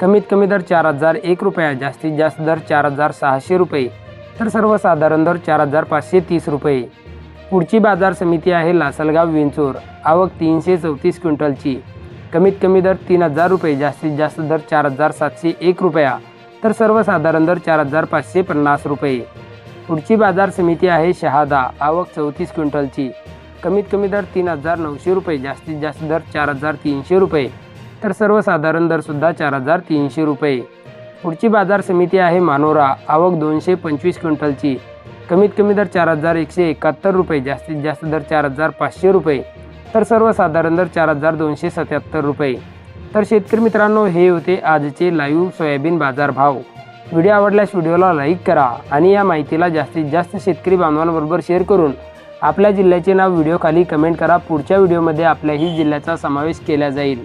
कमीत कमी दर चार हजार एक रुपया जास्तीत जास्त दर चार हजार सहाशे रुपये. तर सर्वसाधारण दर चार हजार पाचशे तीस रुपये. पुढची बाजार समिती आहे लासलगाव विंचूर. आवक तीनशे चौतीस क्विंटलची. कमीत कमी दर तीन हजार रुपये जास्तीत जास्त दर चार हजार सातशे एक रुपया. तर सर्वसाधारण दर चार हजार पाचशे पन्नास रुपये. पुढची बाजार समिती आहे शहादा. आवक चौतीस क्विंटलची. कमीत कमी दर तीन हजार नऊशे रुपये जास्तीत जास्त दर चार हजार तीनशे रुपये. तर सर्वसाधारण दरसुद्धा चार हजार तीनशे रुपये. पुढची बाजार समिती आहे मानोरा. आवक दोनशे पंचवीस क्विंटलची. कमीत कमी दर चार हजार एकशे एकाहत्तर रुपये. जास्तीत जास्त दर चार हजार पाचशे रुपये. तर सर्वसाधारण दर चार हजार दोनशे सत्याहत्तर रुपये. तर शेतकरी मित्रांनो हे होते आजचे लाईव्ह सोयाबीन बाजार भाव व्हिडिओ आवडल्यास व्हिडिओला लाईक करा आणि या माहितीला जास्तीत जास्त शेतकरी बांधवांबरोबर शेअर करून आपल्या जिल्ह्याचे नाव व्हिडिओखाली कमेंट करा. पुढच्या व्हिडिओमध्ये आपल्याही जिल्ह्याचा समावेश केला जाईल.